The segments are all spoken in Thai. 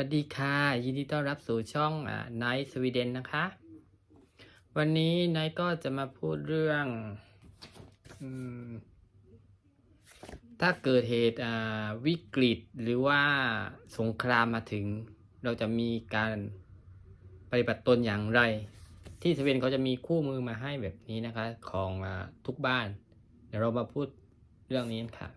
วัสดีค่ะ ยินดีต้อนรับสู่ช่องไนท์สวีเดนนะคะ วันนี้ไนท์ก็จะมาพูดเรื่องอถ้าเกิดเหตุวิกฤตหรือว่าสงครามมาถึง เราจะมีการปฏิบัติตนอย่างไร ที่สวีเดนเขาจะมีคู่มือมาให้แบบนี้นะคะ ของอทุกบ้าน เดี๋ยวเรามาพูดเรื่องนี้ค่ะ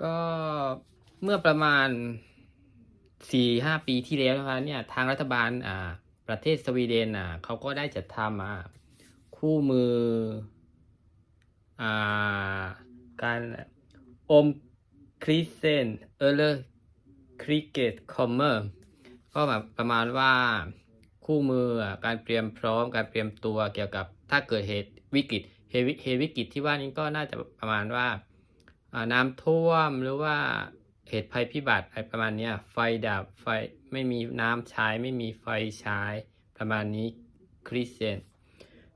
ก็เมื่อประมาณสี่ห้าปีที่แล้วนะคะเนี่ยทางรัฐบาลอ่าประเทศสวีเดนอ่าเขาก็ได้จัดทำอ่าคู่มืออ่าการอมคริสเซนเออเลอร์คริกเกตคอมเมอร์ก็แบบประมาณว่าคู่มือการเตรียมพร้อมการเตรียมตัวเกี่ยวกับถ้าเกิดเหตุวิกฤตเหตุวิเหตุวิกฤตที่ว่านี้ก็น่าจะประมาณว่า น้ำท่วมหรือว่าเหตุภัยพิบัติอะไรประมาณนี้ไฟดับไฟไม่มีน้ำใช้ไม่มีไฟใช้ประมาณนี้คริสเซน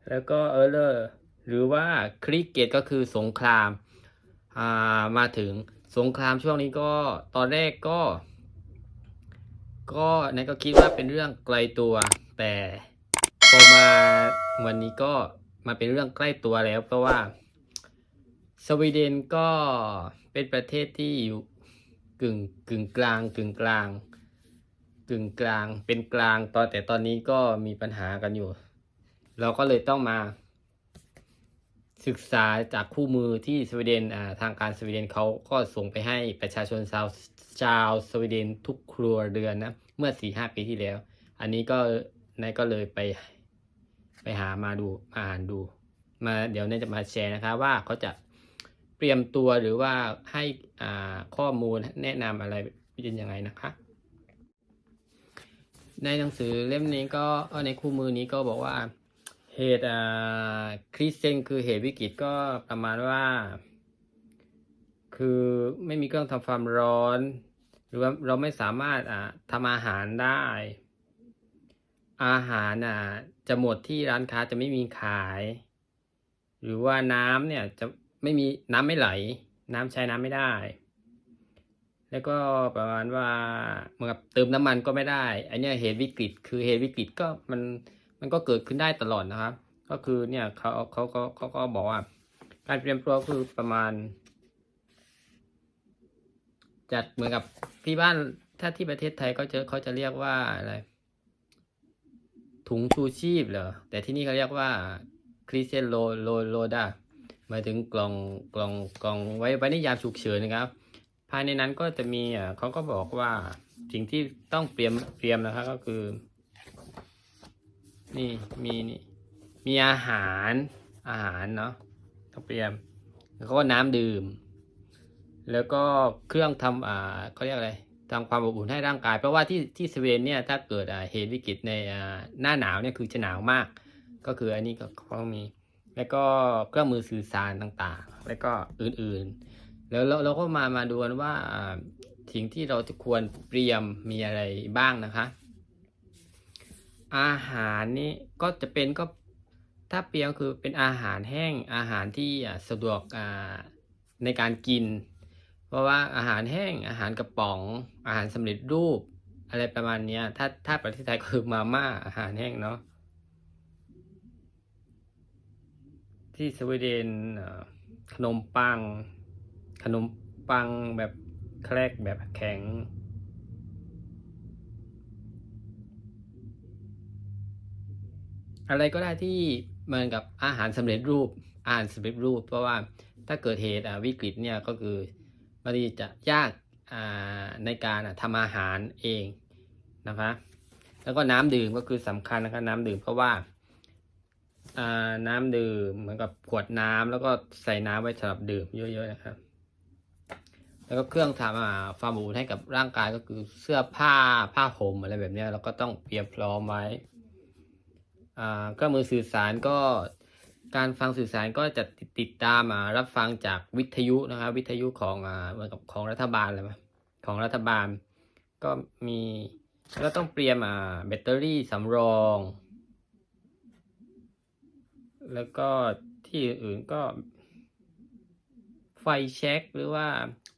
แล้วก็เออเลอร์หรือว่าคริกเกตก็คือสงครามอามาถึงสงครามช่วงนี้ก็ตอนแรกก็ ก็นายก็คิดว่าเป็นเรื่องไกลตัว แต่พอมาวันนี้ก็มาเป็นเรื่องใกล้ตัวแล้วเพราะว่า สวีเดนก็เป็นประเทศที่อยู่กึ่งกึ่งกลางกึ่งกลาง กึ่งกลางเป็นกลางตอนแต่ตอนนี้ก็มีปัญหากันอยู่ เราก็เลยต้องมาศึกษาจากคู่มือที่สวีเดนอ่าทางการสวีเดนเขาก็ส่งไปให้ประชาชนชาวชาวสวีเดนทุกครัวเรือนนะเมื่อสี่ห้าปีที่แล้ว อันนี้ก็นายก็เลยไปไปหามาดูมาอ่านดู มาเดี๋ยวนายจะมาแชร์นะคะว่าเขาจะ เตรียมตัวหรือว่าให้ข้อมูลแนะนำอะไรเป็นยังไงนะคะ ในหนังสือเล่มนี้ก็ในคู่มือนี้ก็บอกว่าเหตุอ่าคริสเซนคือเหตุวิกฤตก็ประมาณว่า คือไม่มีเครื่องทำความร้อน หรือว่าเราไม่สามารถอ่าทำอาหารได้ อาหารอะจะหมดที่ร้านค้าจะไม่มีขาย หรือว่าน้ำเนี่ยจะ ไม่มีน้ำไม่ไหล น้ำใช้น้ำไม่ได้ แล้วก็ประมาณว่าเหมือนกับเติมน้ำมันก็ไม่ได้ อันเนี้ยเหตุวิกฤต คือเหตุวิกฤตก็มันมันก็เกิดขึ้นได้ตลอดนะครับ ก็คือเนี่ยเขาเขาเขาเขาก็บอกว่า การเตรียมตัวคือประมาณ จัดเหมือนกับที่บ้านถ้าที่ประเทศไทยก็จะเขาจะเรียกว่าอะไร ถุงชูชีพเหรอแต่ที่นี่เขาเรียกว่าคริสเซนโลโลโลดา หมายถึงกล่องกล่องกล่องไว้ไว้ในยามฉุกเฉินนะครับ ภายในนั้นก็จะมีเขาก็บอกว่าสิ่งที่ต้องเตรียมเตรียมนะครับก็คือ นี่มีนี่มีอาหารอาหารเนาะต้องเตรียม แล้วก็น้ำดื่ม แล้วก็เครื่องทำอ่าเขาเรียกอะไรทำความอบอุ่นให้ร่างกาย เพราะว่าที่ที่สวีเดนเนี่ยถ้าเกิดเหตุวิกฤตในหน้าหนาวเนี่ยคือจะหนาวมาก ก็คืออันนี้ก็เขามี แล้วก็เครื่องมือสื่อสารต่างๆ แล้วก็อื่นๆ แล้วเราเราก็มามาดูกันว่าสิ่งที่เราจะควรเตรียมมีอะไรบ้างนะคะ อาหารนี่ก็จะเป็นก็ถ้าเปรียมคือเป็นอาหารแห้งอาหารที่สะดวกในการกิน เพราะว่าอาหารแห้งอาหารกระป๋องอาหารสำเร็จรูปอะไรประมาณนี้ถ้าถ้าประเทศไทยก็คือมาม่าอาหารแห้งเนาะ ที่สวีเดนขนมปัง ขนมปังแบบแครกแบบแข็ง อะไรก็ได้ที่เหมือนกับอาหารสำเร็จรูปอาหารสำเร็จรูป เพราะว่าถ้าเกิดเหตุวิกฤตเนี่ยก็คือมันจะยากในการทำอาหารเองนะคะแล้วก็น้ำดื่มก็คือสำคัญนะครับน้ำดื่มเพราะว่า น้ำดื่มเหมือนกับขวดน้ำแล้วก็ใส่น้ำไว้สำหรับดื่มเยอะๆนะครับ แล้วก็เครื่องทำอ่าความอบอุ่นให้กับร่างกายก็คือเสื้อผ้าผ้าห่มอะไรแบบนี้เราก็ต้องเตรียมพร้อมไว้อ่าเครื่องมือสื่อสารก็การฟังสื่อสารก็จะติดติดตามอ่ารับฟังจากวิทยุนะครับ วิทยุของอ่าเหมือนกับของรัฐบาลเลยมั้ยของรัฐบาล ก็มีก็ต้องเตรียมอ่าแบตเตอรี่สำรอง แล้วก็ที่อื่นก็ไฟแช็กหรือว่า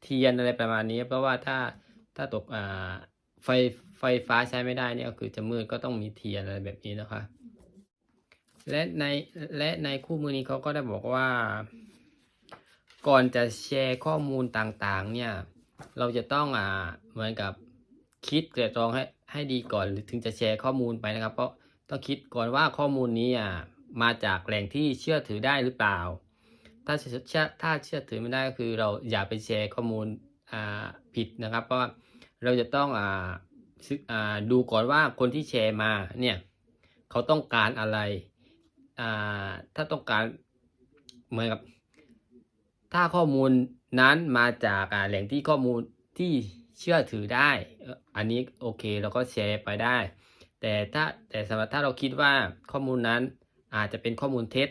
เทียนอะไรประมาณนี้ เพราะว่าถ้าถ้าตกอ่าไฟไฟฟ้าใช้ไม่ได้เนี่ยก็คือจะมืดก็ต้องมีเทียนอะไรแบบนี้นะคะ และในและในคู่มือนี้เขาก็ได้บอกว่า ก่อนจะแชร์ข้อมูลต่างๆ เนี่ย เราจะต้องอ่าเหมือนกับคิดเกรดรองให้ให้ดีก่อนหรือถึงจะแชร์ข้อมูลไปนะครับ เพราะต้องคิดก่อนว่าข้อมูลนี้อะ มาจากแหล่งที่เชื่อถือได้หรือเปล่า ถ้าเชื่อถ้าเชื่อถือไม่ได้ก็คือเราอย่าไปแชร์ข้อมูลผิดนะครับ เพราะว่าเราจะต้องออดูก่อนว่าคนที่แชร์มาเนี่ยเขาต้องการอะไรถ้าต้องการเหมือนกับ ถ้าข้อมูลนั้นมาจากแหล่งที่ข้อมูลที่เชื่อถือได้ อันนี้โอเคเราก็แชร์ไปได้ แต่ถ้าแต่สำหรับถ้าเราคิดว่าข้อมูลนั้น อาจจะเป็นข้อมูลเท็จ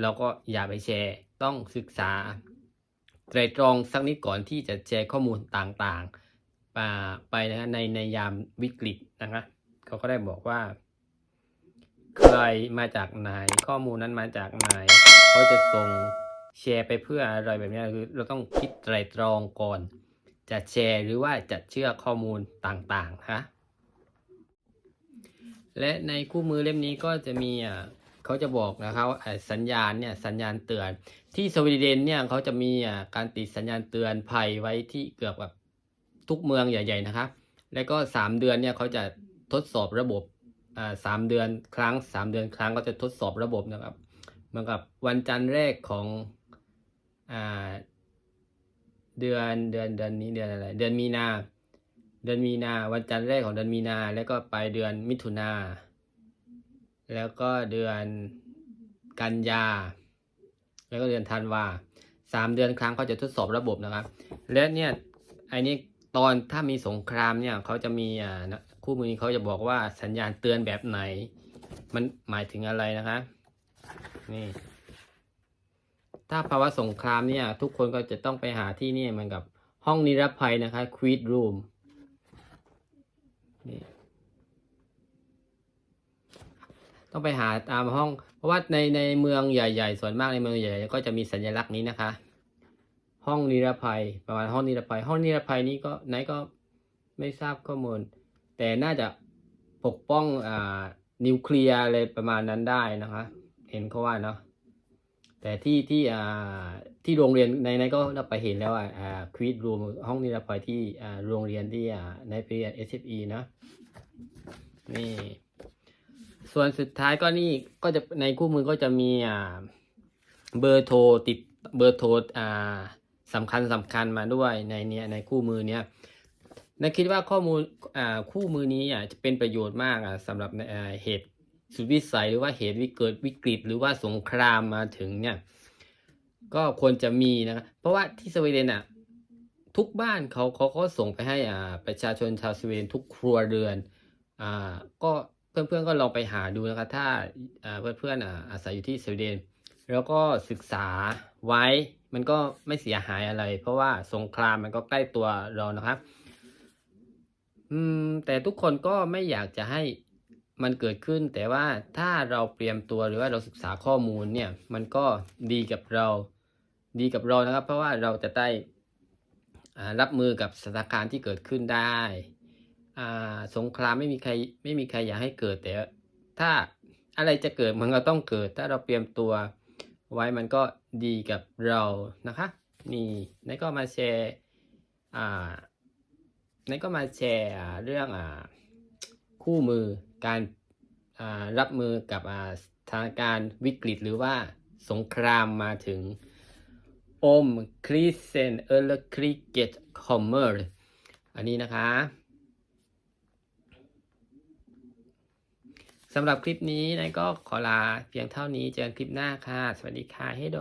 เราก็อย่าไปแชร์ ต้องศึกษาไตรตรองสักนิดก่อนที่จะแชร์ข้อมูลต่างๆไปนะในในยามวิกฤตนะครับเขาก็ได้บอกว่า ใครมาจากไหนข้อมูลนั้นมาจากไหนเขาจะส่งแชร์ไปเพื่ออะไรแบบนี้คือเราต้องคิดไตรตรองก่อน จะแชร์หรือว่าจะเชื่อข้อมูลต่างๆฮะและในคู่มือเล่มนี้ก็จะมีอ่า เขาจะบอกนะครับสัญญาณเนี่ยสัญญาณเตือน ที่สวีเดนเนี่ยเขาจะมีการติดสัญญาณเตือนภัยไว้ที่เกือบกับทุกเมืองใหญ่ๆนะครับ แล้วก็สามเดือนเนี่ยเขาจะทดสอบระบบสามเดือนครั้งสามเดือนครั้งก็จะทดสอบระบบนะครับเหมือนกับวันจันทร์แรกของอเดือนเดือนเดือนนี้เดือนอะไรเดือนมีนา เดือนมีนาวันจันทร์แรกของเดือนมีนา แล้วก็ไปเดือนมิถุนา แล้วก็เดือนกันยา แล้วก็เดือนธันวาสามเดือนครั้งเขาจะทดสอบระบบนะครับ และเนี่ยไอ้นี่ตอนถ้ามีสงครามเนี่ยเขาจะมีอ่าคู่มือนี้เขาจะบอกว่าสัญญาณเตือนแบบไหน มันหมายถึงอะไรนะคะนี่ ถ้าภาวะสงครามเนี่ย ทุกคนก็จะต้องไปหาที่นี่เหมือนกับห้องนิรภัยนะคะควีดรูม ต้องไปหาตามห้อง เพราะว่าในในเมืองใหญ่ ๆ ส่วนมากในเมืองใหญ่ๆก็จะมีสัญลักษณ์นี้นะคะ ห้องนิรภัย ประมาณห้องนิรภัย ห้องนิรภัยนี้ก็ไหนก็ไม่ทราบข้อมูล แต่น่าจะปกป้องอ่านิวเคลียร์อะไรประมาณนั้นได้นะคะ เห็นเขาว่าเนาะแต่ที่ที่อ่าที่โรงเรียนในในก็เราไปเห็นแล้วอ่าควีดรูมห้องนิรภัยที่อ่าโรงเรียนที่อ่าในปริญญา SFE นะนี่ ส่วนสุดท้ายก็นี่ก็จะในคู่มือก็จะมีอ่าเบอร์โทรติดเบอร์โทรอ่าสำคัญสำคัญมาด้วยในเนี้ยในคู่มือเนี้ยนคิดว่าข้อมูลอ่าคู่มือนี้อะจะเป็นประโยชน์มากอะสำหรับในอ่าเหตุสุดวิสัยหรือว่าเหตุวิเกิดวิกฤต หรือว่าสงครามมาถึงเนี่ย ก็ควรจะมีนะครับเพราะว่าที่สวีเดนอะทุกบ้านเขาเขาก็ส่งไปให้อ่าประชาชนชาวสวีเดนทุกครัวเรือนอ่าก็ เพื่อนๆก็ลองไปหาดูนะครับ ถ้าเพื่อนๆอาอาศัยอยู่ที่สวีเดน แล้วก็ศึกษาไว้มันก็ไม่เสียหายอะไร เพราะว่าสงครามมันก็ใกล้ตัวเรานะครับ อืม แต่ทุกคนก็ไม่อยากจะให้มันเกิดขึ้น แต่ว่าถ้าเราเตรียมตัวหรือว่าเราศึกษาข้อมูลเนี่ย มันก็ดีกับเราดีกับเรานะครับ เพราะว่าเราจะได้รับมือกับสถานการณ์ที่เกิดขึ้นได้ สงครามไม่มีใครไม่มีใครอยากให้เกิดแต่ถ้าอะไรจะเกิดมันก็ต้องเกิด ถ้าเราเตรียมตัวไว้มันก็ดีกับเรานะคะนี่นายก็มาแชร์อ่านายก็มาแชร์เรื่องอ่าคู่มือการอ่ารับมือกับอ่าสถานการณ์วิกฤตหรือว่าสงครามมาถึงอมคริสเซนเอลคริเกตคอมเมอร์อันนี้นะคะ สำหรับคลิปนี้นายก็ขอลาเพียงเท่านี้เจอกันคลิปหน้าค่ะ สวัสดีค่ะเฮโด